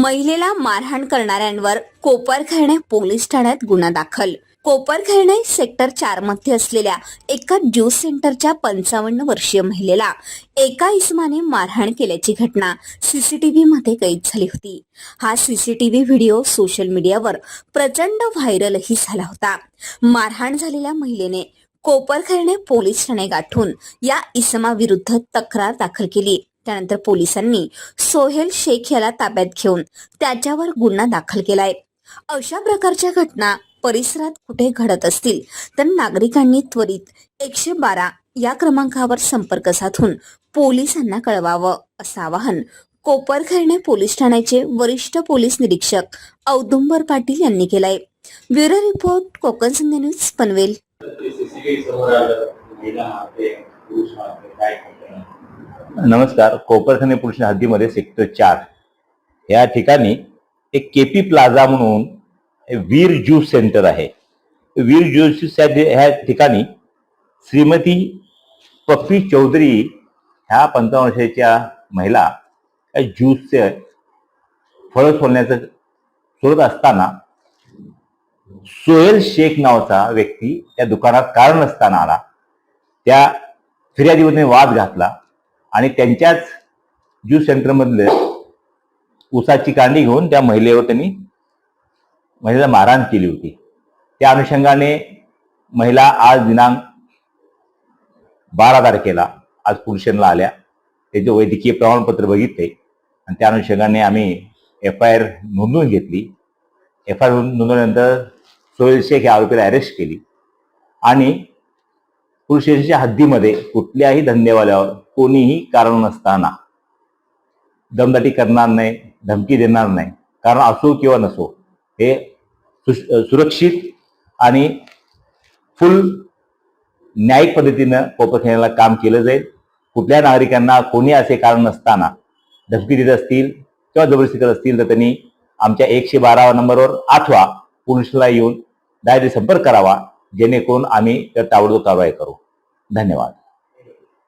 महिलेला मारहाण करणाऱ्यांवर कोपरखैणे पोलीस ठाण्यात गुन्हा दाखल. कोपरखैरणे सेक्टर चारमध्ये असलेल्या एका ज्यूस सेंटरच्या पंचावन्न वर्षीय महिलेला एका इसमाने मारहाण केल्याची घटना सीसीटीव्ही मध्ये कैद झाली होती. हा सीसीटीव्ही व्हिडिओ सोशल मीडियावर प्रचंड व्हायरलही झाला होता. मारहाण झालेल्या महिलेने कोपरखैरणे पोलीस ठाणे गाठून या इसमाविरुद्ध तक्रार दाखल केली. त्यानंतर पोलिसांनी सोहेल शेख याला ताब्यात घेऊन त्याच्यावर गुन्हा दाखल केलाय. अशा प्रकारच्या घटना परिसरात कुठे घडत असतील तर नागरिकांनी त्वरित एकशे बारा या क्रमांकावर संपर्क साधून पोलिसांना कळवावं असं आवाहन कोपरखैरणे पोलीस ठाण्याचे वरिष्ठ पोलीस निरीक्षक औदुंबर पाटील यांनी केलंय. Bureau report Konkan Sandhya news Panvel CCTV समोर आलं महिला मारते पुरुष मारते काय करते नमस्कार कोपरखने पुरुष हद्दीमध्ये सेक्टर चार. या ठिकाणी एक केपी प्लाझा म्हणून वीर ज्यूस सेंटर आहे. वीर ज्यूस ह्या ठिकाणी श्रीमती पप्पी चौधरी ह्या पंचावन्न वर्षाच्या महिला या ज्यूसचे फळं सोलण्याचं सोडत असताना सोहेल शेख नावाचा व्यक्ती त्या दुकानात कारण नसताना आला. त्या फिर्यादीवरने वाद घातला. आणि त्यांच्याच ज्यूस सेंटरमधले उसाची कांडी घेऊन त्या महिलेवर त्यांनी महिलेला मारहाण केली होती. त्या अनुषंगाने महिला आज दिनांक बारा तारखेला आज पुरुषांना आल्या. त्याचे वैद्यकीय प्रमाणपत्र बघितले आणि त्या अनुषंगाने आम्ही एफ आय आर नोंदवून घेतली. एफ आय आर नोंदवल्यानंतर सोहेल शेख या आरोपीला अरेस्ट केली. आणि पोलीस हद्दीमध्ये कुठल्याही धंदेवाल्यावर कोणीही कारण नसताना दमदाटी करणार नाही धमकी देणार नाही. कारण असो किंवा नसो हे सुरक्षित आणि फुल न्यायिक पद्धतीनं कोपरखेण्याला काम केलं जाईल. कुठल्या नागरिकांना कोणी असे कारण नसताना धमकी देत असतील किंवा जबरदस्ती करत असतील तर त्यांनी आमच्या एकशे बारा नंबरवर अथवा पोलिसला येऊन डायरेक्ट संपर्क करावा जेणेकरून आम्ही तर ताबडतोब कारवाई करू. धन्यवाद.